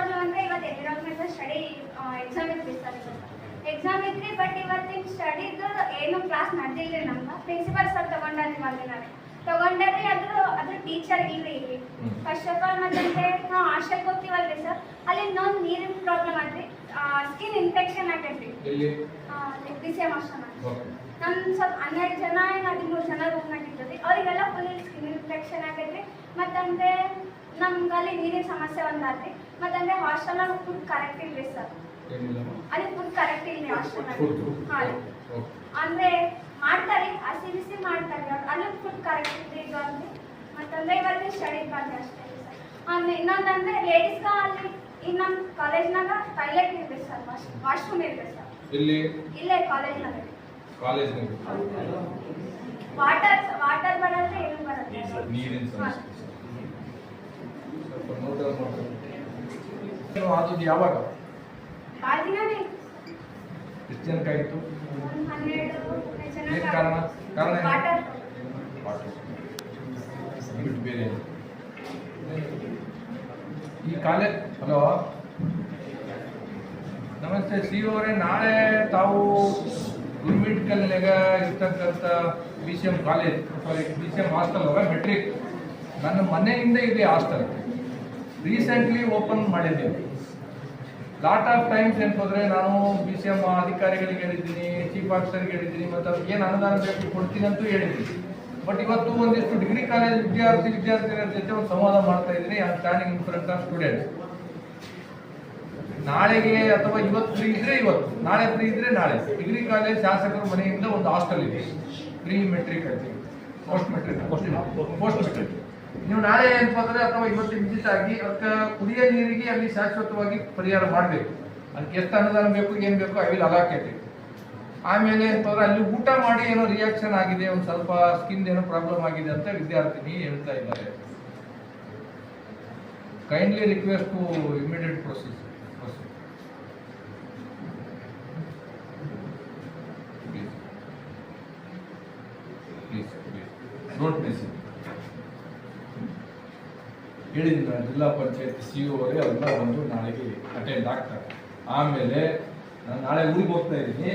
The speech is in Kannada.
ಪ್ರಾಬ್ಲಮ್ ಅಂದ್ರೆ ಇವತ್ತು ಎನ್ವಿರಾನ್ಮೆಂಟಲ್ ಸ್ಟಡಿ ಎಕ್ಸಾಮ್ ಇತ್ತು ಎಕ್ಸಾಮ್ ಇತ್ತು ಬಟ್ ಇವತ್ತಿನ ಸ್ಟಡಿದು ಏನು ಕ್ಲಾಸ್ ನಡೆದಿಲ್ಲ ನಮ್ಗೆ ಪ್ರಿನ್ಸಿಪಲ್ ಸರ್ ತಗೊಂಡಾರಿ ಮಲ್ದಿನಾರೆ ತಗೊಂಡ್ರಿ ಅದು ಅದ್ರ ಟೀಚರ್ ಇಲ್ರಿ ಇಲ್ಲಿ ಫಸ್ಟ್ ಆಫ್ ಆಲ್ ಮತ್ತೆ ನಾವು ಹಾಸ್ಟೆಲ್ಗೆ ಹೋಗ್ತೀವಲ್ರಿ ಸರ್ ಅಲ್ಲಿ ಇನ್ನೊಂದು ನೀರಿನ ಪ್ರಾಬ್ಲಮ್ ಆದ್ರಿ. ಸ್ಕಿನ್ ಇನ್ಫೆಕ್ಷನ್ ಆಗೈತ್ರಿ. ಎಲ್ಲಿ? D C M hostel okay. ನಮ್ ಸ್ವಲ್ಪ ಹನ್ನೆರಡು ಜನ ಏನು ಹದಿಮೂರು ಜನ ರೂಮ್ ಆಗಿರ್ತದೆ ಅವರಿಗೆಲ್ಲ ಫುಲ್ ಸ್ಕಿನ್ ಇನ್ಫೆಕ್ಷನ್ ಆಗೈತ್ರಿ. ಮತ್ತಂದ್ರೆ ನಮ್ಗೆ ಅಲ್ಲಿ ನೀರಿನ ಸಮಸ್ಯೆ ಒಂದಾದ್ರಿ. ಮತ್ತಂದ್ರೆ ಹಾಸ್ಟೆಲ್ನಾಗ ಫುಡ್ ಕರೆಕ್ಟ್ ಇಲ್ರಿ ಸರ್ ಅಲ್ಲಿ ಫುಡ್ ಕರೆಕ್ಟ್ ಇಲ್ರಿ ಹಾಸ್ಟೆಲ್ ಅಲ್ಲಿ ಅಂದ್ರೆ ಮಾಡ್ತಾರೆ ಹಸಿ ಬಿಸಿ ಮಾಡ್ತಾರೆ ಅಲ್ಲಿ ಫುಡ್ ಕರೆಕ್ಟ್ ಇಲ್ರಿ ಈಗ ಅಂದ್ರೆ ಮತ್ತಂದ್ರೆ ಇವಾಗ ಸ್ಟಡಿ ಬಗ್ಗೆ ಅಷ್ಟೇ ಸರ್ ಅಂದ್ರೆ ಇನ್ನೊಂದಂದ್ರೆ ಲೇಡೀಸ್ಗ ಅಲ್ಲಿ ಈಗ ನಮ್ಮ ಕಾಲೇಜ್ನಾಗ ಟಾಯ್ಲೆಟ್ ಇರ್ಬೇಕು ಸರ್ ವಾಶ್ ವಾಶ್ರೂಮ್ ಇರ್ಬೇಕು ಸರ್ ಇಲ್ಲಿ ಇಲ್ಲೇ ಕಾಲೇಜ್ನಾಗ ಕಾಲೇಜ್ನಾಗ ವಾಟರ್ ವಾಟರ್ ಬರಲ್ಲ ಏನು ಬರಲ್ಲ ನೀರಿನ ಸಮಸ್ಯೆ. ಸ್ವಲ್ಪ ನೋಟ್ ಮಾಡ್ಕೊಂಡು ಅದು ಯಾವಾಗ? ಎಷ್ಟು ಜನಕ್ಕಾಗಿತ್ತು ಏನು ಕಾರಣ? ಕಾರಣ ಏನು? ಬೇರೆ ಈ ಕಾಲೇಜ್ ಹಲೋ? ನಮಸ್ತೆ ಸಿ ಅವರೇ ನಾಳೆ ತಾವು ಗುರುಮಿಟ್ಕಲ್ನಾಗ ಇರ್ತಕ್ಕಂಥ B C M college sorry B C M hostel ಹೋಗಿ ಮೆಟ್ರಿಕ್ ನನ್ನ ಮನೆಯಿಂದ ಇದೆ ಹಾಸ್ಟೆಲ್ ರೀಸೆಂಟ್ಲಿ ಓಪನ್ ಮಾಡಿದ್ದೀವಿ ಲಾಟ್ ಆಫ್ ಟೈಮ್ಸ್ ಏನು ಹೋದ್ರೆ ನಾನು ಬಿ ಸಿ ಎಂ ಅಧಿಕಾರಿಗಳಿಗೆ ಹೇಳಿದ್ದೀನಿ ಚೀಫ್ ಆಫೀಸರ್ಗೆ ಹೇಳಿದ್ದೀನಿ ಮತ್ತು ಅವ್ರಿಗೆ ಏನು ಅನುದಾನ ಬೇಕು ಕೊಡ್ತೀನಿ ಅಂತೂ ಹೇಳಿದ್ದೀನಿ. ಬಟ್ ಇವತ್ತು ಒಂದಿಷ್ಟು ಡಿಗ್ರಿ ಕಾಲೇಜ್ ವಿದ್ಯಾರ್ಥಿ ವಿದ್ಯಾರ್ಥಿಗಳ ಜೊತೆ ಒಂದು ಸಂವಾದ ಮಾಡ್ತಾ ಇದ್ದೀನಿ ಆ standing in front of students ನಾಳೆಗೆ ಅಥವಾ ಇವತ್ತು ಫ್ರೀ ಇದ್ರೆ ಇವತ್ತು ನಾಳೆ ಫ್ರೀ ಇದ್ರೆ ನಾಳೆ. ಡಿಗ್ರಿ ಕಾಲೇಜ್ ಶಾಸಕರ ಮನೆಯಿಂದ ಒಂದು ಹಾಸ್ಟೆಲ್ ಇದೆ. ಪ್ರೀ ಮೆಟ್ರಿಕ್ ಅಲ್ಲಿ ಪೋಸ್ಟ್ ಮೆಟ್ರಿಕ್ ಪೋಸ್ಟ್ ಮೆಟ್ರಿಕ್ ನೀವು ನಾಳೆ ಏನಪ್ಪ ಅಂದ್ರೆ ಅಥವಾ ಇವತ್ತು ವಿದ್ಯುತ್ ಆಗಿ ಅದಕ್ಕೆ ಕುಡಿಯೋ ನೀರಿಗೆ ಅಲ್ಲಿ ಶಾಶ್ವತವಾಗಿ ಪರಿಹಾರ ಮಾಡಬೇಕು. ಅದಕ್ಕೆ ಎಷ್ಟು ಅನುದಾನ ಬೇಕು, ಏನು ಬೇಕು ಐ ವಿಲ್ ಅಲಾಕೇಟ್ ಆಮೇಲೆ ಅಂದರೆ ಅಲ್ಲಿ ಊಟ ಮಾಡಿ ಏನೋ ರಿಯಾಕ್ಷನ್ ಆಗಿದೆ, ಒಂದು ಸ್ವಲ್ಪ ಸ್ಕಿನ್ ಏನೋ ಪ್ರಾಬ್ಲಮ್ ಆಗಿದೆ ಅಂತ ವಿದ್ಯಾರ್ಥಿನಿ ಹೇಳ್ತಾ ಇದ್ದಾರೆ. Kindly request to immediate process please please don't miss ಹೇಳಿದ್ದೀನಿ ಜಿಲ್ಲಾ ಪಂಚಾಯತ್ ಸಿ ಅವರೇ ಅವೆಲ್ಲ ಬಂದು ನಾಳೆಗೆ ಅಟೆಂಡ್ ಆಗ್ತಾರೆ. ಆಮೇಲೆ ನಾನು ನಾಳೆ ಊರಿಗೆ ಹೋಗ್ತಾ ಇದ್ದೀನಿ.